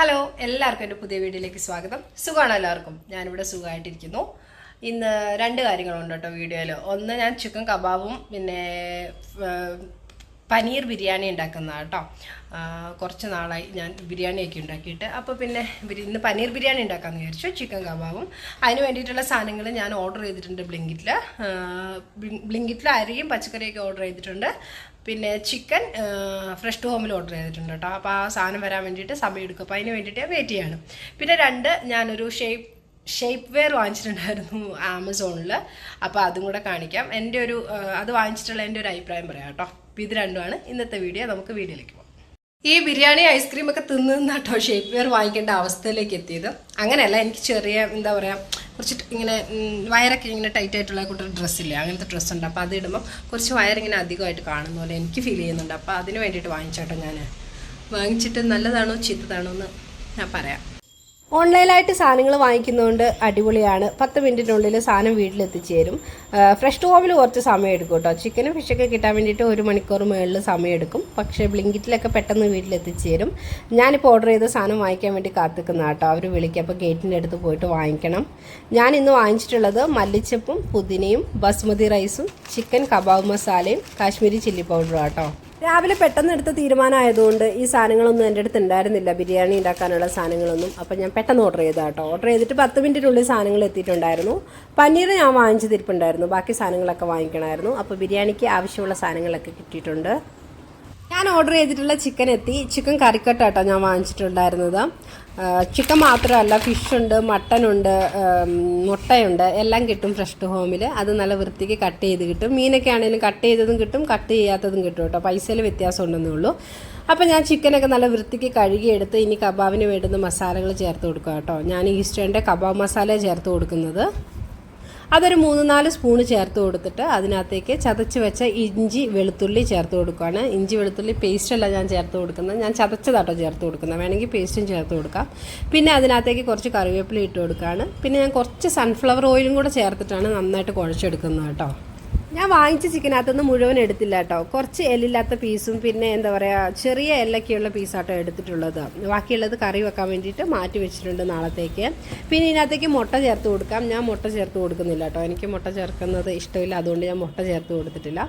Hello എല്ലാവർക്കും എന്റെ പുതിയ വീഡിയോയിലേക്ക് സ്വാഗതം. സുഖമാണ് എല്ലാവർക്കും? ഞാനിവിടെ സുഖമായിട്ടിരിക്കുന്നു. ഇന്ന് രണ്ട് കാര്യങ്ങളുണ്ട് കേട്ടോ വീഡിയോയിൽ ഒന്ന് ഞാൻ ചിക്കൻ കബാബും പിന്നെ പനീർ ബിരിയാണി ഉണ്ടാക്കുന്നതാണ് കേട്ടോ. കുറച്ച് നാളായി ഞാൻ ബിരിയാണിയൊക്കെ ഉണ്ടാക്കിയിട്ട്. അപ്പോൾ പിന്നെ ഇന്ന് പനീർ ബിരിയാണി ഉണ്ടാക്കാമെന്ന് വിചാരിച്ചു. ചിക്കൻ കബാബും. അതിന് വേണ്ടിയിട്ടുള്ള സാധനങ്ങൾ ഞാൻ ഓർഡർ ചെയ്തിട്ടുണ്ട് ബ്ലിങ്കിറ്റിൽ ബ്ലിങ്കിറ്റിൽ അരിയും പച്ചക്കറിയൊക്കെ ഓർഡർ ചെയ്തിട്ടുണ്ട്. പിന്നെ ചിക്കൻ ഫ്രഷ് ടു ഹോമിൽ ഓർഡർ ചെയ്തിട്ടുണ്ട് കേട്ടോ. അപ്പോൾ ആ സാധനം വരാൻ വേണ്ടിയിട്ട് സമയം എടുക്കും. അപ്പോൾ അതിന് വേണ്ടിയിട്ട് വെയിറ്റ് ചെയ്യാണ്. പിന്നെ രണ്ട് ഞാനൊരു ഷേപ്പ് ഷേപ്പ് വെയർ വാങ്ങിച്ചിട്ടുണ്ടായിരുന്നു ആമസോണിൽ അപ്പോൾ അതും കൂടെ കാണിക്കാം. എന്റെ ഒരു അത് വാങ്ങിച്ചിട്ടുള്ള എന്റെ ഒരു അഭിപ്രായം പറയാം കേട്ടോ. അപ്പോൾ ഇത് രണ്ടുമാണ്. ഇന്നത്തെ വീഡിയോ നമുക്ക് വീഡിയോയിലേക്ക് പോകാം. ഈ ബിരിയാണി ഐസ്ക്രീം ഒക്കെ തിന്നുന്നാട്ടോ ഷേപ്പ് വെയർ വാങ്ങിക്കേണ്ട അവസ്ഥയിലേക്ക് എത്തിയത്. അങ്ങനെയല്ല എനിക്ക് ചെറിയ എന്താ പറയുക കുറച്ച് ഇങ്ങനെ വയറൊക്കെ ഇങ്ങനെ ടൈറ്റ് ആയിട്ടുള്ള കൂട്ടർ ഡ്രസ്സില്ലേ അങ്ങനത്തെ ഡ്രസ്സ് ഉണ്ട്. അപ്പോൾ അത് ഇടുമ്പോൾ കുറച്ച് വയറിങ്ങനെ അധികമായിട്ട് കാണുന്ന പോലെ എനിക്ക് ഫീൽ ചെയ്യുന്നുണ്ട്. അപ്പോൾ അതിന് വേണ്ടിയിട്ട് വാങ്ങിച്ചോട്ടോ ഞാൻ വാങ്ങിച്ചിട്ട് നല്ലതാണോ ചീത്തതാണോ എന്ന് ഞാൻ പറയാം. ഓൺലൈനായിട്ട് സാധനങ്ങൾ വാങ്ങിക്കുന്നതുകൊണ്ട് അടിപൊളിയാണ്. പത്ത് മിനിറ്റിനുള്ളിൽ സാധനം വീട്ടിലെത്തിച്ചു തരും ഫ്രഷ് ടോമിൽ കുറച്ച് സമയം എടുക്കും കേട്ടോ. ചിക്കനും ഫിഷൊക്കെ കിട്ടാൻ വേണ്ടിയിട്ട് ഒരു മണിക്കൂർ മുകളിൽ സമയം എടുക്കും. പക്ഷേ ബ്ലിങ്കിറ്റിലൊക്കെ പെട്ടെന്ന് വീട്ടിലെത്തിച്ചു തരും ഞാനിപ്പോൾ ഓർഡർ ചെയ്ത സാധനം വാങ്ങിക്കാൻ വേണ്ടി കാത്തിക്കുന്ന കേട്ടോ. അവർ വിളിക്കുക അപ്പോൾ ഗേറ്റിന്റെ അടുത്ത് പോയിട്ട് വാങ്ങിക്കണം. ഞാൻ ഇന്ന് വാങ്ങിച്ചിട്ടുള്ളത് മല്ലിച്ചപ്പും പുതിനയും ബസ്മതി റൈസും ചിക്കൻ കബാബ് മസാലയും കാശ്മീരി ചില്ലി പൗഡറും കേട്ടോ. രാവിലെ പെട്ടെന്ന് എടുത്ത തീരുമാനമായതുകൊണ്ട് ഈ സാധനങ്ങളൊന്നും എന്റെ അടുത്ത് ഉണ്ടായിരുന്നില്ല. ബിരിയാണി ഉണ്ടാക്കാനുള്ള സാധനങ്ങളൊന്നും. അപ്പം ഞാൻ പെട്ടെന്ന് ഓർഡർ ചെയ്താ കേട്ടോ. ഓർഡർ ചെയ്തിട്ട് പത്ത് മിനിറ്റിനുള്ളിൽ സാധനങ്ങൾ എത്തിയിട്ടുണ്ടായിരുന്നു. പനീർ ഞാൻ വാങ്ങിച്ച് തിരിപ്പുണ്ടായിരുന്നു ബാക്കി സാധനങ്ങളൊക്കെ വാങ്ങിക്കണമായിരുന്നു. അപ്പോൾ ബിരിയാണിക്ക് ആവശ്യമുള്ള സാധനങ്ങളൊക്കെ കിട്ടിയിട്ടുണ്ട്. ഞാൻ ഓർഡർ ചെയ്തിട്ടുള്ള ചിക്കൻ എത്തി. ചിക്കൻ കറിക്കട്ടാട്ടോ ഞാൻ വാങ്ങിച്ചിട്ടുണ്ടായിരുന്നത്. ചിക്കൻ മാത്രമല്ല ഫിഷുണ്ട് മട്ടനുണ്ട് മുട്ടയുണ്ട് എല്ലാം കിട്ടും ഫ്രഷ് ടു ഹോമിൽ അത് നല്ല വൃത്തിക്ക് കട്ട് ചെയ്ത് കിട്ടും. മീനൊക്കെ ആണെങ്കിലും കട്ട് ചെയ്തതും കിട്ടും കട്ട് ചെയ്യാത്തതും കിട്ടും കേട്ടോ. പൈസയിൽ വ്യത്യാസം ഉണ്ടെന്നേ ഉള്ളൂ. അപ്പോൾ ഞാൻ ചിക്കനൊക്കെ നല്ല വൃത്തിക്ക് കഴുകിയെടുത്ത് ഇനി കബാബിന് വേണ്ടുന്ന മസാലകൾ ചേർത്ത് കൊടുക്കുക കേട്ടോ. ഞാൻ ഈസ്റ്റേണിന്റെ കബാബ് മസാല ചേർത്ത് കൊടുക്കുന്നത്. അതൊരു മൂന്ന് നാല് സ്പൂണ് ചേർത്ത് കൊടുത്തിട്ട് അതിനകത്തേക്ക് ചതച്ച് വെച്ച ഇഞ്ചി വെളുത്തുള്ളി ചേർത്ത് കൊടുക്കുകയാണ് ഇഞ്ചി വെളുത്തുള്ളി പേസ്റ്റല്ല ഞാൻ ചേർത്ത് കൊടുക്കുന്നത്. ഞാൻ ചതച്ചതാട്ടോ ചേർത്ത് കൊടുക്കുന്നത്. വേണമെങ്കിൽ പേസ്റ്റും ചേർത്ത് കൊടുക്കാം. പിന്നെ അതിനകത്തേക്ക് കുറച്ച് കറിവേപ്പില ഇട്ട് കൊടുക്കുകയാണ്. പിന്നെ ഞാൻ കുറച്ച് സൺഫ്ലവർ ഓയിലും കൂടെ ചേർത്തിട്ടാണ് നന്നായിട്ട് കുഴച്ചെടുക്കുന്നത് കേട്ടോ. ഞാൻ വാങ്ങിച്ച ചിക്കനകത്തുനിന്ന് മുഴുവൻ എടുത്തില്ല കേട്ടോ. കുറച്ച് എല്ലില്ലാത്ത പീസും പിന്നെ എന്താ പറയുക ചെറിയ എല്ലൊക്കെയുള്ള പീസാട്ടോ എടുത്തിട്ടുള്ളത്. ബാക്കിയുള്ളത് കറി വെക്കാൻ വേണ്ടിയിട്ട് മാറ്റി വെച്ചിട്ടുണ്ട് നാളത്തേക്ക്. പിന്നെ ഇതിനകത്തേക്ക് മുട്ട ചേർത്ത് കൊടുക്കാം. ഞാൻ മുട്ട ചേർത്ത് കൊടുക്കുന്നില്ല കേട്ടോ. എനിക്ക് മുട്ട ചേർക്കുന്നത് ഇഷ്ടമില്ല. അതുകൊണ്ട് ഞാൻ മുട്ട ചേർത്ത് കൊടുത്തിട്ടില്ല.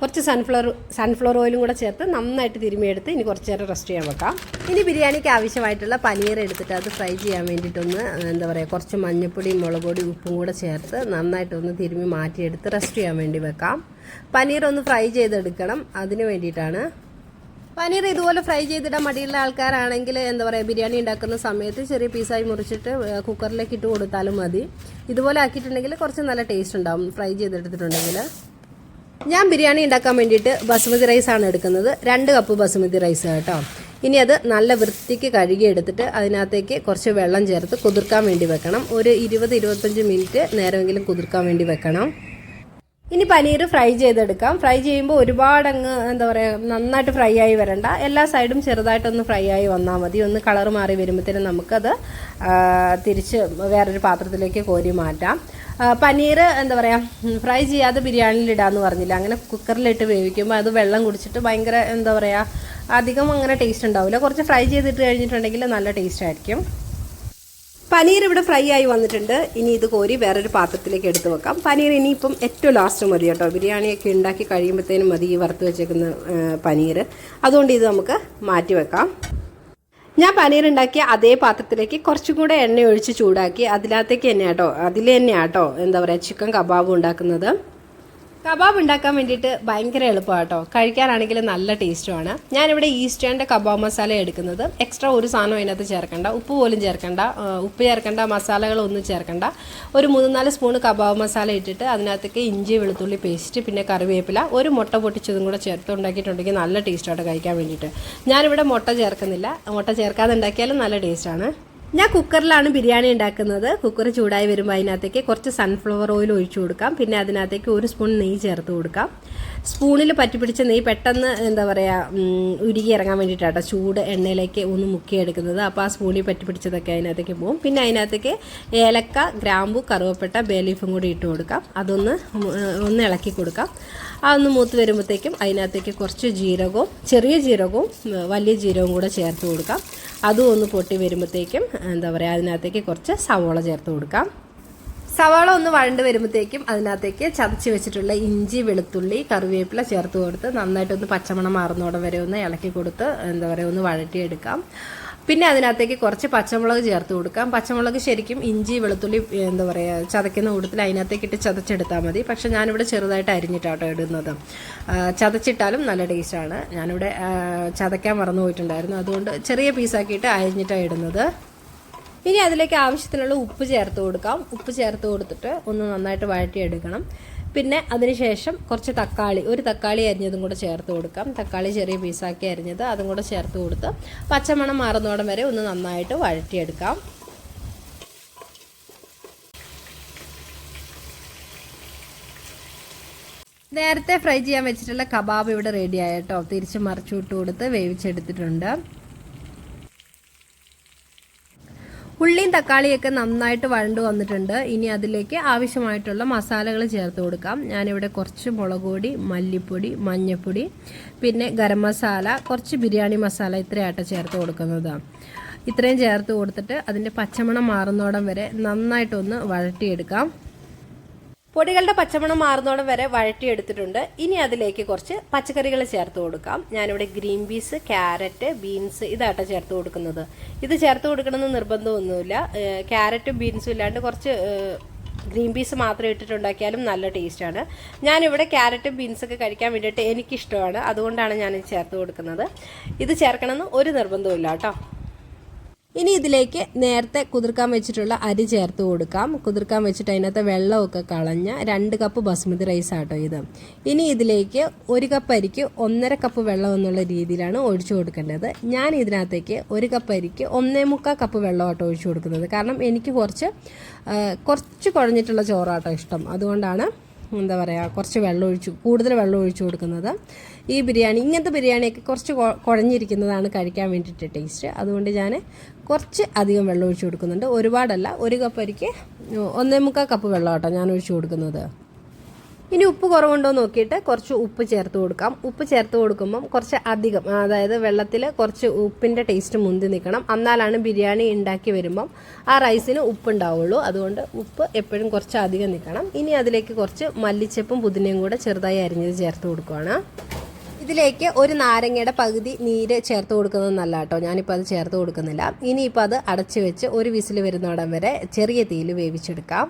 കുറച്ച് സൺഫ്ലവർ സൺഫ്ലവർ ഓയിലും കൂടെ ചേർത്ത് നന്നായിട്ട് തിരുമിയെടുത്ത് ഇനി കുറച്ച് നേരം റെസ്റ്റ് ചെയ്യാൻ വെക്കാം. ഇനി ബിരിയാണിക്ക് ആവശ്യമായിട്ടുള്ള പനീർ എടുത്തിട്ട് അത് ഫ്രൈ ചെയ്യാൻ വേണ്ടിയിട്ടൊന്ന് എന്താ പറയുക കുറച്ച് മഞ്ഞൾപ്പൊടി മുളക് പൊടി ഉപ്പും കൂടെ ചേർത്ത് നന്നായിട്ടൊന്ന് തിരുമി മാറ്റിയെടുത്ത് റെസ്റ്റ് ചെയ്യാൻ വേണ്ടി വെക്കാം. പനീർ ഒന്ന് ഫ്രൈ ചെയ്തെടുക്കണം. അതിന് വേണ്ടിയിട്ടാണ്. പനീർ ഇതുപോലെ ഫ്രൈ ചെയ്തിടാൻ മടിയുള്ള ആൾക്കാരാണെങ്കിൽ എന്താ പറയുക ബിരിയാണി ഉണ്ടാക്കുന്ന സമയത്ത് ചെറിയ പീസായി മുറിച്ചിട്ട് കുക്കറിലേക്ക് ഇട്ട് കൊടുത്താലും മതി. ഇതുപോലെ ആക്കിയിട്ടുണ്ടെങ്കിൽ കുറച്ച് നല്ല ടേസ്റ്റ് ഉണ്ടാവും ഫ്രൈ ചെയ്തെടുത്തിട്ടുണ്ടെങ്കിൽ. ഞാൻ ബിരിയാണി ഉണ്ടാക്കാൻ വേണ്ടിയിട്ട് ബസുമതി ആണ് എടുക്കുന്നത്. രണ്ട് കപ്പ് ബസുമതി റൈസ് കേട്ടോ. ഇനി അത് നല്ല വൃത്തിക്ക് കഴുകി എടുത്തിട്ട് അതിനകത്തേക്ക് കുറച്ച് വെള്ളം ചേർത്ത് കുതിർക്കാൻ വേണ്ടി വെക്കണം. ഒരു ഇരുപത് ഇരുപത്തഞ്ച് മിനിറ്റ് നേരമെങ്കിലും കുതിർക്കാൻ വേണ്ടി വെക്കണം. ഇനി പനീർ ഫ്രൈ ചെയ്തെടുക്കാം. ഫ്രൈ ചെയ്യുമ്പോൾ ഒരുപാട് അങ്ങ് എന്താ പറയുക നന്നായിട്ട് ഫ്രൈ ആയി വരണ്ട. എല്ലാ സൈഡും ചെറുതായിട്ടൊന്ന് ഫ്രൈ ആയി വന്നാൽ മതി. ഒന്ന് കളർ മാറി വരുമ്പോഴത്തേനും നമുക്കത് തിരിച്ച് വേറൊരു പാത്രത്തിലേക്ക് കോരി മാറ്റാം. പനീർ എന്താ പറയുക ഫ്രൈ ചെയ്യാതെ ബിരിയാണിയിൽ ഇടാന്ന് പറഞ്ഞില്ല? അങ്ങനെ കുക്കറിലിട്ട് വേവിക്കുമ്പോൾ അത് വെള്ളം കുടിച്ചിട്ട് ഭയങ്കര എന്താ പറയുക അധികം അങ്ങനെ ടേസ്റ്റ് ഉണ്ടാവില്ല കുറച്ച് ഫ്രൈ ചെയ്തിട്ട് കഴിഞ്ഞിട്ടുണ്ടെങ്കിൽ നല്ല ടേസ്റ്റ് ആയിരിക്കും. പനീർ ഇവിടെ ഫ്രൈ ആയി വന്നിട്ടുണ്ട്. ഇനി ഇത് കോരി വേറൊരു പാത്രത്തിലേക്ക് എടുത്ത് വെക്കാം. പനീർ ഇനിയിപ്പം ഏറ്റവും ലാസ്റ്റ് മതി കേട്ടോ. ബിരിയാണിയൊക്കെ ഉണ്ടാക്കി കഴിയുമ്പോഴത്തേനും മതി ഈ വറുത്ത് വെച്ചേക്കുന്ന പനീർ. അതുകൊണ്ട് ഇത് നമുക്ക് മാറ്റി വെക്കാം. ഞാൻ പനീർ ഉണ്ടാക്കിയ അതേ പാത്രത്തിലേക്ക് കുറച്ചും കൂടെ എണ്ണ ഒഴിച്ച് ചൂടാക്കി. അതിനകത്തേക്ക് തന്നെ കേട്ടോ അതിൽ തന്നെ എന്താ പറയുക ചിക്കൻ കബാബ് ഉണ്ടാക്കുന്നത്. കബാബ് ഉണ്ടാക്കാൻ വേണ്ടിയിട്ട് ഭയങ്കര എളുപ്പമാണ് കേട്ടോ കഴിക്കാനാണെങ്കിൽ നല്ല ടേസ്റ്റുമാണ്. ഞാനിവിടെ ഈസ്റ്റേണിന്റെ കബാബ് മസാല എടുക്കുന്നത്. എക്സ്ട്രാ ഒരു സാധനം അതിനകത്ത് ചേർക്കണ്ട. ഉപ്പ് പോലും ചേർക്കണ്ട. ഉപ്പ് ചേർക്കണ്ട മസാലകളൊന്നും ചേർക്കണ്ട. ഒരു മൂന്ന് നാല് സ്പൂണ് കബാബ് മസാല ഇട്ടിട്ട് അതിനകത്തേക്ക് ഇഞ്ചി വെളുത്തുള്ളി പേസ്റ്റ് പിന്നെ കറിവേപ്പില ഒരു മുട്ട പൊട്ടിച്ചതും കൂടെ ചേർത്ത് ഉണ്ടാക്കിയിട്ടുണ്ടെങ്കിൽ നല്ല ടേസ്റ്റാണ് കഴിക്കാൻ വേണ്ടിയിട്ട്. ഞാനിവിടെ മുട്ട ചേർക്കുന്നില്ല. മുട്ട ചേർക്കാതെ ഉണ്ടാക്കിയാലും നല്ല ടേസ്റ്റാണ്. ഞാൻ കുക്കറിലാണ് ബിരിയാണി ഉണ്ടാക്കുന്നത്. കുക്കർ ചൂടായി വരുമ്പോൾ അതിനകത്തേക്ക് കുറച്ച് സൺഫ്ലവർ ഓയിൽ ഒഴിച്ചു കൊടുക്കാം. പിന്നെ അതിനകത്തേക്ക് ഒരു സ്പൂൺ നെയ്യ് ചേർത്ത് കൊടുക്കാം. സ്പൂണിൽ പറ്റി പിടിച്ച നെയ്യ് പെട്ടെന്ന് എന്താ പറയുക ഉരുകി ഇറങ്ങാൻ വേണ്ടിയിട്ടാണ് ചൂട് എണ്ണയിലേക്ക് ഒന്ന് മുക്കിയെടുക്കുന്നത്. അപ്പോൾ ആ സ്പൂണിൽ പറ്റി പിടിച്ചതൊക്കെ അതിനകത്തേക്ക് പോകും. പിന്നെ അതിനകത്തേക്ക് ഏലക്ക ഗ്രാമ്പു കറുവപ്പെട്ട ബേലീഫും കൂടി ഇട്ട് കൊടുക്കാം. അതൊന്ന് ഒന്ന് ഇളക്കി കൊടുക്കാം. അതൊന്ന് മൂത്ത് വരുമ്പോഴത്തേക്കും അതിനകത്തേക്ക് കുറച്ച് ജീരകവും ചെറിയ ജീരകവും വലിയ ജീരകവും കൂടെ ചേർത്ത് കൊടുക്കാം. അതും ഒന്ന് പൊട്ടി വരുമ്പോഴത്തേക്കും എന്താ പറയുക അതിനകത്തേക്ക് കുറച്ച് സവോള ചേർത്ത് കൊടുക്കാം. സവാള ഒന്ന് വഴണ്ട് വരുമ്പോഴത്തേക്കും അതിനകത്തേക്ക് ചതച്ച് വെച്ചിട്ടുള്ള ഇഞ്ചി വെളുത്തുള്ളി കറിവേപ്പില ചേർത്ത് കൊടുത്ത് നന്നായിട്ടൊന്ന് പച്ചമണം മാറുന്നോടം വരെ ഒന്ന് ഇളക്കി കൊടുത്ത് എന്താ പറയുക ഒന്ന് വഴറ്റിയെടുക്കാം. പിന്നെ അതിനകത്തേക്ക് കുറച്ച് പച്ചമുളക് ചേർത്ത് കൊടുക്കാം. പച്ചമുളക് ശരിക്കും ഇഞ്ചി വെളുത്തുള്ളി എന്താ പറയുക ചതയ്ക്കുന്ന കൂട്ടത്തിൽ അതിനകത്തേക്ക് ഇട്ട് ചതച്ചെടുത്താൽ മതി. പക്ഷെ ഞാനിവിടെ ചെറുതായിട്ട് അരിഞ്ഞിട്ടാട്ടോ ഇടുന്നത്. ചതച്ചിട്ടാലും നല്ല ടേസ്റ്റാണ് ഞാനിവിടെ ചതയ്ക്കാൻ മറന്നു പോയിട്ടുണ്ടായിരുന്നു അതുകൊണ്ട് ചെറിയ പീസാക്കിയിട്ട് അരിഞ്ഞിട്ടാണ് ഇടുന്നത്. ഇനി അതിലേക്ക് ആവശ്യത്തിനുള്ള ഉപ്പ് ചേർത്ത് കൊടുക്കാം. ഉപ്പ് ചേർത്ത് കൊടുത്തിട്ട് ഒന്ന് നന്നായിട്ട് വഴറ്റിയെടുക്കണം. പിന്നെ അതിനുശേഷം കുറച്ച് തക്കാളി ഒരു തക്കാളി അരിഞ്ഞതും കൂടെ ചേർത്ത് കൊടുക്കാം. തക്കാളി ചെറിയ പീസാക്കി അരിഞ്ഞത് അതും കൂടെ ചേർത്ത് കൊടുത്ത് പച്ചമണം മാറുന്നോടം വരെ ഒന്ന് നന്നായിട്ട് വഴറ്റിയെടുക്കാം. നേരത്തെ ഫ്രൈ ചെയ്യാൻ വെച്ചിട്ടുള്ള കബാബ് ഇവിടെ റെഡി ആയിട്ടോ തിരിച്ച് മറിച്ചു വിട്ട് കൊടുത്ത് വേവിച്ചെടുത്തിട്ടുണ്ട്. ഉള്ളിയും തക്കാളിയൊക്കെ നന്നായിട്ട് വഴണ്ടു വന്നിട്ടുണ്ട്. ഇനി അതിലേക്ക് ആവശ്യമായിട്ടുള്ള മസാലകൾ ചേർത്ത് കൊടുക്കാം. ഞാനിവിടെ കുറച്ച് മുളക് പൊടി മല്ലിപ്പൊടി മഞ്ഞൾപ്പൊടി പിന്നെ ഗരം മസാല കുറച്ച് ബിരിയാണി മസാല ഇത്രയായിട്ട് ചേർത്ത് കൊടുക്കുന്നത്. ഇത്രയും ചേർത്ത് കൊടുത്തിട്ട് അതിന്റെ പച്ചമണം മാറുന്നോടം വരെ നന്നായിട്ടൊന്ന് വഴറ്റിയെടുക്കാം. പൊടികളുടെ പച്ചമണം മാറുന്നോടം വരെ വഴറ്റിയെടുത്തിട്ടുണ്ട്. ഇനി അതിലേക്ക് കുറച്ച് പച്ചക്കറികൾ ചേർത്ത് കൊടുക്കാം. ഞാനിവിടെ ഗ്രീൻ പീസ് ക്യാരറ്റ് ബീൻസ് ഇതാട്ട ചേർത്ത് കൊടുക്കുന്നത്. ഇത് ചേർത്ത് കൊടുക്കണമെന്ന് നിർബന്ധമൊന്നുമില്ല. ക്യാരറ്റും ബീൻസും ഇല്ലാണ്ട് കുറച്ച് ഗ്രീൻ പീസ് മാത്രം ഇട്ടിട്ടുണ്ടാക്കിയാലും നല്ല ടേസ്റ്റാണ്. ഞാനിവിടെ ക്യാരറ്റും ബീൻസൊക്കെ കഴിക്കാൻ വേണ്ടിയിട്ട് എനിക്കിഷ്ടമാണ്. അതുകൊണ്ടാണ് ഞാനിത് ചേർത്ത് കൊടുക്കുന്നത്. ഇത് ചേർക്കണമെന്ന് ഒരു നിർബന്ധവും ഇല്ല കേട്ടോ. ഇനി ഇതിലേക്ക് നേരത്തെ കുതിർക്കാൻ വെച്ചിട്ടുള്ള അരി ചേർത്ത് കൊടുക്കാം. കുതിർക്കാൻ വെച്ചിട്ട് അതിനകത്ത് വെള്ളമൊക്കെ കളഞ്ഞ രണ്ട് കപ്പ് ബസ്മതി റൈസ് ആട്ടോ ഇത്. ഇനി ഇതിലേക്ക് ഒരു കപ്പ് അരിക്ക് ഒന്നര കപ്പ് വെള്ളം എന്നുള്ള രീതിയിലാണ് ഒഴിച്ചു കൊടുക്കേണ്ടത്. ഞാൻ ഇതിനകത്തേക്ക് ഒരു കപ്പ് അരിക്ക് ഒന്നേ മുക്കാൽ കപ്പ് വെള്ളം വെള്ളമാട്ടോ ഒഴിച്ചു കൊടുക്കുന്നത്. കാരണം എനിക്ക് കുറച്ച് കുറച്ച് കുഴഞ്ഞിട്ടുള്ള ചോറാട്ടോ ഇഷ്ടം. അതുകൊണ്ടാണ് എന്താ പറയുക കുറച്ച് വെള്ളം ഒഴിച്ച് കൂടുതൽ വെള്ളം ഒഴിച്ചു കൊടുക്കുന്നത്. ഈ ബിരിയാണി ഇങ്ങനത്തെ ബിരിയാണിയൊക്കെ കുറച്ച് കുഴഞ്ഞിരിക്കുന്നതാണ് കഴിക്കാൻ വേണ്ടിയിട്ട് ടേസ്റ്റ് അതുകൊണ്ട് ഞാൻ കുറച്ച് അധികം വെള്ളം ഒഴിച്ചു കൊടുക്കുന്നുണ്ട്. ഒരുപാടല്ല ഒരു കപ്പ് അരിക്ക് ഒന്നേ മുക്കാൽ കപ്പ് വെള്ളം കേട്ടോ ഞാൻ ഒഴിച്ചു കൊടുക്കുന്നത്. ഇനി ഉപ്പ് കുറവുണ്ടോ നോക്കിയിട്ട് കുറച്ച് ഉപ്പ് ചേർത്ത് കൊടുക്കാം. ഉപ്പ് ചേർത്ത് കൊടുക്കുമ്പം കുറച്ച് അധികം അതായത് വെള്ളത്തിൽ കുറച്ച് ഉപ്പിന്റെ ടേസ്റ്റ് മുന്തി നിൽക്കണം. എന്നാലാണ് ബിരിയാണി ഉണ്ടാക്കി വരുമ്പം ആ റൈസിന് ഉപ്പ് ഉണ്ടാവുള്ളൂ അതുകൊണ്ട് ഉപ്പ് എപ്പോഴും കുറച്ച് അധികം നിൽക്കണം. ഇനി അതിലേക്ക് കുറച്ച് മല്ലിച്ചപ്പും പുതിനയും കൂടെ ചെറുതായി അരിഞ്ഞത് ചേർത്ത് കൊടുക്കുകയാണ് ഇതിലേക്ക് ഒരു നാരങ്ങയുടെ പകുതി നീര് ചേർത്ത് കൊടുക്കുന്നത് നല്ല കേട്ടോ ഞാനിപ്പോൾ അത് ചേർത്ത് കൊടുക്കുന്നില്ല. ഇനിയിപ്പോൾ അത് അടച്ചു വെച്ച് ഒരു വിസിൽ വരുന്നോടം വരെ ചെറിയ തീയിൽ വേവിച്ചെടുക്കാം.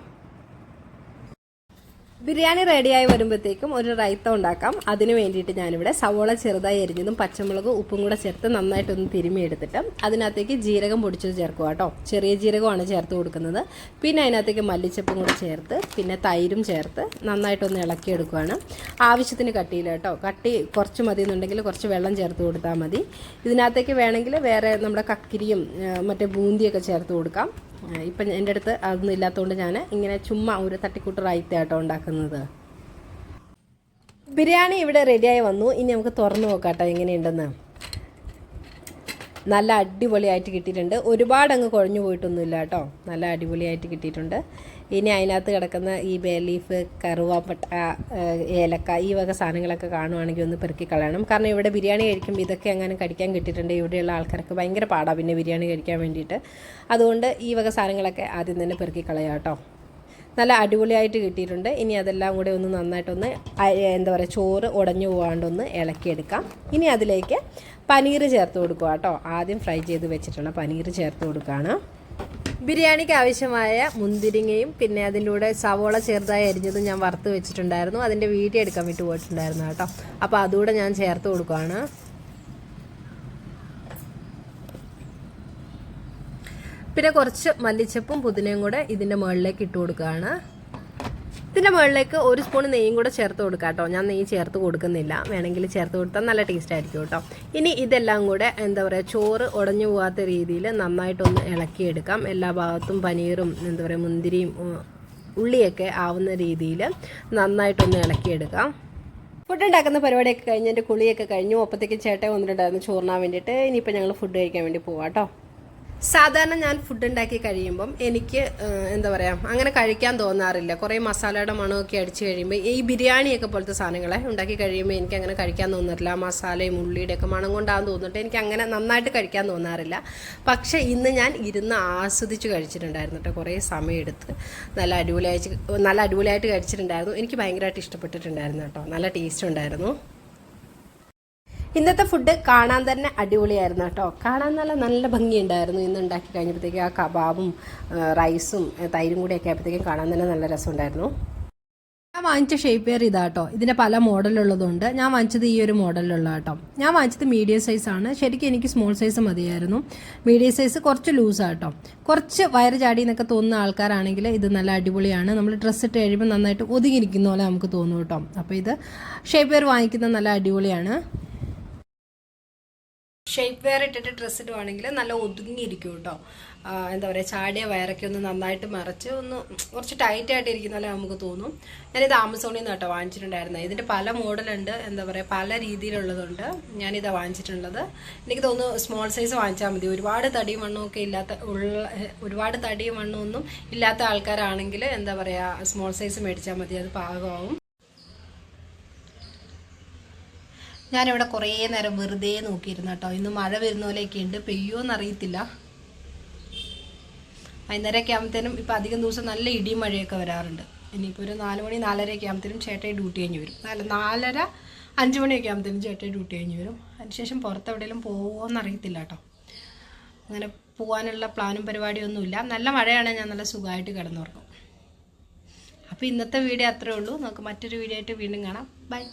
ബിരിയാണി റെഡിയായി വരുമ്പോഴത്തേക്കും ഒരു റൈത്ത ഉണ്ടാക്കാം. അതിന് വേണ്ടിയിട്ട് ഞാനിവിടെ സവോള ചെറുതായി എരിഞ്ഞതും പച്ചമുളക് ഉപ്പും കൂടെ ചേർത്ത് നന്നായിട്ടൊന്ന് തിരുമിയെടുത്തിട്ട് അതിനകത്തേക്ക് ജീരകം പൊടിച്ചത് ചേർക്കുക കേട്ടോ. ചെറിയ ജീരകമാണ് ചേർത്ത് കൊടുക്കുന്നത്. പിന്നെ അതിനകത്തേക്ക് മല്ലിച്ചപ്പും കൂടെ ചേർത്ത് പിന്നെ തൈരും ചേർത്ത് നന്നായിട്ടൊന്ന് ഇളക്കിയെടുക്കുകയാണ്. ആവശ്യത്തിന് കട്ടിയില്ല കേട്ടോ. കട്ടി കുറച്ച് മതി എന്നുണ്ടെങ്കിൽ കുറച്ച് വെള്ളം ചേർത്ത് കൊടുത്താൽ മതി. ഇതിനകത്തേക്ക് വേണമെങ്കിൽ വേറെ നമ്മുടെ കക്കിരിയും മറ്റേ ബൂന്തിയൊക്കെ ചേർത്ത് കൊടുക്കാം. ഇപ്പം എന്റെ അടുത്ത് അതൊന്നും ഇല്ലാത്തതുകൊണ്ട് ഞാൻ ഇങ്ങനെ ചുമ്മാ ഒരു തട്ടിക്കൂട്ട് റൈത്ത ആട്ടോ ഉണ്ടാക്കുന്നത്. ബിരിയാണി ഇവിടെ റെഡിയായി വന്നു. ഇനി നമുക്ക് തുറന്നു നോക്കാട്ടോ എങ്ങനെയുണ്ടെന്ന്. നല്ല അടിപൊളിയായിട്ട് കിട്ടിയിട്ടുണ്ട്. ഒരുപാട് അങ്ങ് കുഴഞ്ഞു പോയിട്ടൊന്നുമില്ല കേട്ടോ. നല്ല അടിപൊളിയായിട്ട് കിട്ടിയിട്ടുണ്ട്. ഇനി അതിനകത്ത് കിടക്കുന്ന ഈ ബേ ലീഫ് കറുവാപ്പട്ട ഏലക്ക ഈ വക സാധനങ്ങളൊക്കെ കാണുവാണെങ്കിൽ ഒന്ന് പെറുക്കി കളയണം. കാരണം ഇവിടെ ബിരിയാണി കഴിക്കുമ്പോൾ ഇതൊക്കെ അങ്ങനെ കടിക്കാൻ കിട്ടിയിട്ടുണ്ട്. ഇവിടെയുള്ള ആൾക്കാർക്ക് ഭയങ്കര പാടാണ് പിന്നെ ബിരിയാണി കഴിക്കാൻ വേണ്ടിയിട്ട്. അതുകൊണ്ട് ഈ വക സാധനങ്ങളൊക്കെ ആദ്യം തന്നെ പെറുക്കി കളയാം കേട്ടോ. നല്ല അടിപൊളിയായിട്ട് കിട്ടിയിട്ടുണ്ട്. ഇനി അതെല്ലാം കൂടെ ഒന്ന് നന്നായിട്ടൊന്ന് എന്താ പറയുക ചോറ് ഉടഞ്ഞു പോകാണ്ടൊന്ന് ഇളക്കിയെടുക്കാം. ഇനി അതിലേക്ക് പനീർ ചേർത്ത് കൊടുക്കുക കേട്ടോ. ആദ്യം ഫ്രൈ ചെയ്ത് വെച്ചിട്ടുള്ള പനീർ ചേർത്ത് കൊടുക്കുകയാണ്. ബിരിയാണിക്ക് ആവശ്യമായ മുന്തിരിങ്ങയും പിന്നെ അതിന്റെ കൂടെ സവോള ചെറുതായി അരിഞ്ഞതും ഞാൻ വറുത്ത് വെച്ചിട്ടുണ്ടായിരുന്നു. അതിന്റെ വീഡിയോ എടുക്കാൻ വിട്ടു പോയിട്ടുണ്ടായിരുന്നു കേട്ടോ. അപ്പോൾ അതുകൂടെ ഞാൻ ചേർത്ത് കൊടുക്കുകയാണ്. പിന്നെ കുറച്ച് മല്ലിച്ചപ്പും പുതിനയും കൂടെ ഇതിന്റെ മുകളിലേക്ക് ഇട്ട് കൊടുക്കുകയാണ്. ഇതിന്റെ മുകളിലേക്ക് ഒരു സ്പൂൺ നെയ്യും കൂടെ ചേർത്ത് കൊടുക്കാം കേട്ടോ. ഞാൻ നെയ്യ് ചേർത്ത് കൊടുക്കുന്നില്ല. വേണമെങ്കിൽ ചേർത്ത് കൊടുത്താൽ നല്ല ടേസ്റ്റ് ആയിരിക്കും കേട്ടോ. ഇനി ഇതെല്ലാം കൂടെ എന്താ പറയുക ചോറ് ഉടഞ്ഞു പോകാത്ത രീതിയിൽ നന്നായിട്ടൊന്ന് ഇളക്കിയെടുക്കാം. എല്ലാ ഭാഗത്തും പനീറും എന്താ പറയുക മുന്തിരിയും ഉള്ളിയൊക്കെ ആവുന്ന രീതിയിൽ നന്നായിട്ടൊന്ന് ഇളക്കിയെടുക്കാം. ഫുഡ് ഉണ്ടാക്കുന്ന പരിപാടിയൊക്കെ കഴിഞ്ഞ് എന്റെ കുളിയൊക്കെ കഴിഞ്ഞു. ഒപ്പത്തേക്ക് ചേട്ടൻ വന്നിട്ടുണ്ടായിരുന്നു ചോറിനാൻ വേണ്ടിയിട്ട്. ഇനിയിപ്പോൾ ഞങ്ങൾ ഫുഡ് കഴിക്കാൻ വേണ്ടി പോവാം കേട്ടോ. സാധാരണ ഞാൻ ഫുഡ് ഉണ്ടാക്കി കഴിയുമ്പം എനിക്ക് എന്താ പറയുക അങ്ങനെ കഴിക്കാൻ തോന്നാറില്ല. കുറേ മസാലയുടെ മണമൊക്കെ അടിച്ച് കഴിയുമ്പോൾ ഈ ബിരിയാണിയൊക്കെ പോലത്തെ സാധനങ്ങളെ ഉണ്ടാക്കി കഴിയുമ്പോൾ എനിക്ക് അങ്ങനെ കഴിക്കാൻ തോന്നാറില്ല. മസാലയും ഉള്ളിയുടെ ഒക്കെ മണം കൊണ്ടാന്ന് തോന്നിട്ട് എനിക്ക് അങ്ങനെ നന്നായിട്ട് കഴിക്കാൻ തോന്നാറില്ല. പക്ഷേ ഇന്ന് ഞാൻ ഇരുന്ന് ആസ്വദിച്ച് കഴിച്ചിട്ടുണ്ടായിരുന്നു കേട്ടോ കുറേ സമയമെടുത്ത് നല്ല അടിപൊളിയായിട്ട് നല്ല അടിപൊളിയായിട്ട് കഴിച്ചിട്ടുണ്ടായിരുന്നു. എനിക്ക് ഭയങ്കരമായിട്ട് ഇഷ്ടപ്പെട്ടിട്ടുണ്ടായിരുന്നു കേട്ടോ നല്ല ടേസ്റ്റ് ഉണ്ടായിരുന്നു. ഇന്നത്തെ ഫുഡ് കാണാൻ തന്നെ അടിപൊളിയായിരുന്നു കേട്ടോ. കാണാൻ നല്ല നല്ല ഭംഗിയുണ്ടായിരുന്നു. ഇന്ന് ഉണ്ടാക്കി കഴിഞ്ഞപ്പോഴത്തേക്ക് ആ കബാബും റൈസും തൈരും കൂടി ഒക്കെ ആയപ്പോഴത്തേക്കും കാണാൻ തന്നെ നല്ല രസമുണ്ടായിരുന്നു. ഞാൻ വാങ്ങിച്ച ഷേപ്പ് വെയർ ഇതാട്ടോ ഇതിന്റെ പല മോഡലുള്ളതുണ്ട് ഞാൻ വാങ്ങിച്ചത് ഈ ഒരു മോഡലിലുള്ള കേട്ടോ. ഞാൻ വാങ്ങിച്ചത് മീഡിയം സൈസ് ആണ്. ശരിക്കും എനിക്ക് സ്മോൾ സൈസ് മതിയായിരുന്നു. മീഡിയം സൈസ് കുറച്ച് ലൂസാട്ടോ കുറച്ച് വയറ് ചാടി എന്നൊക്കെ തോന്നുന്ന ആൾക്കാരാണെങ്കിൽ ഇത് നല്ല അടിപൊളിയാണ്. നമ്മൾ ഡ്രസ്സ് ഇട്ട് കഴിയുമ്പോൾ നന്നായിട്ട് ഒതുങ്ങിയിരിക്കുന്ന പോലെ നമുക്ക് തോന്നും കേട്ടോ. അപ്പോൾ ഇത് ഷേപ്പ് വെയർ വാങ്ങിക്കുന്നത് നല്ല അടിപൊളിയാണ്. ഷേപ്പ് വെയർ ഇട്ടിട്ട് ഡ്രസ്സ് ഇടുവാണെങ്കിൽ നല്ല ഒതുങ്ങിയിരിക്കും കേട്ടോ. എന്താ പറയുക ചാടിയ വയറൊക്കെ ഒന്ന് നന്നായിട്ട് മറച്ച് ഒന്ന് കുറച്ച് ടൈറ്റ് ആയിട്ട് ഇരിക്കുന്ന പോലെ നമുക്ക് തോന്നും. ഞാനിത് ആമസോണിൽ നിന്ന് കേട്ടോ വാങ്ങിച്ചിട്ടുണ്ടായിരുന്നത് ഇതിന്റെ പല മോഡലുണ്ട് എന്താ പറയുക പല രീതിയിലുള്ളതുണ്ട് ഞാനിത് വാങ്ങിച്ചിട്ടുള്ളത്. എനിക്ക് തോന്നുന്നു സ്മോൾ സൈസ് വാങ്ങിച്ചാൽ മതി. ഒരുപാട് തടിയും മണ്ണും ഒക്കെ ഇല്ലാത്ത ഉള്ള ഒരുപാട് തടിയും മണ്ണും ഒന്നും ഇല്ലാത്ത ആൾക്കാരാണെങ്കിൽ എന്താ പറയുക സ്മോൾ സൈസ് മേടിച്ചാൽ മതി. അത് പാകമാവും. ഞാനിവിടെ കുറേ നേരം വെറുതെ നോക്കിയിരുന്നു കേട്ടോ. ഇന്ന് മഴ വരുന്ന പോലെയൊക്കെ ഉണ്ട്. പെയ്യുമോന്ന് അറിയത്തില്ല വൈകുന്നേരമൊക്കെ ആകുമ്പോഴത്തേനും ഇപ്പം അധികം ദിവസം നല്ല ഇടിയും മഴയൊക്കെ വരാറുണ്ട്. ഇനിയിപ്പോൾ ഒരു നാല് മണി നാലരയൊക്കെ ആകുമ്പോഴത്തേനും ചേട്ടായി ഡ്യൂട്ടി കഴിഞ്ഞ് വരും. അല്ല നാലര അഞ്ച് മണിയൊക്കെ ആകുമ്പോഴത്തേനും ചേട്ടായി ഡ്യൂട്ടി കഴിഞ്ഞ് വരും. അതിനുശേഷം പുറത്ത് എവിടെയെങ്കിലും എന്നറിയത്തില്ല കേട്ടോ. അങ്ങനെ പോകാനുള്ള പ്ലാനും പരിപാടിയൊന്നുമില്ല. നല്ല മഴയാണ്. ഞാൻ നല്ല സുഖമായിട്ട് കിടന്നുറങ്ങും. അപ്പോൾ ഇന്നത്തെ വീഡിയോ അത്രേ ഉള്ളൂ. നമുക്ക് മറ്റൊരു വീഡിയോ ആയിട്ട് വീണ്ടും കാണാം. ബൈ.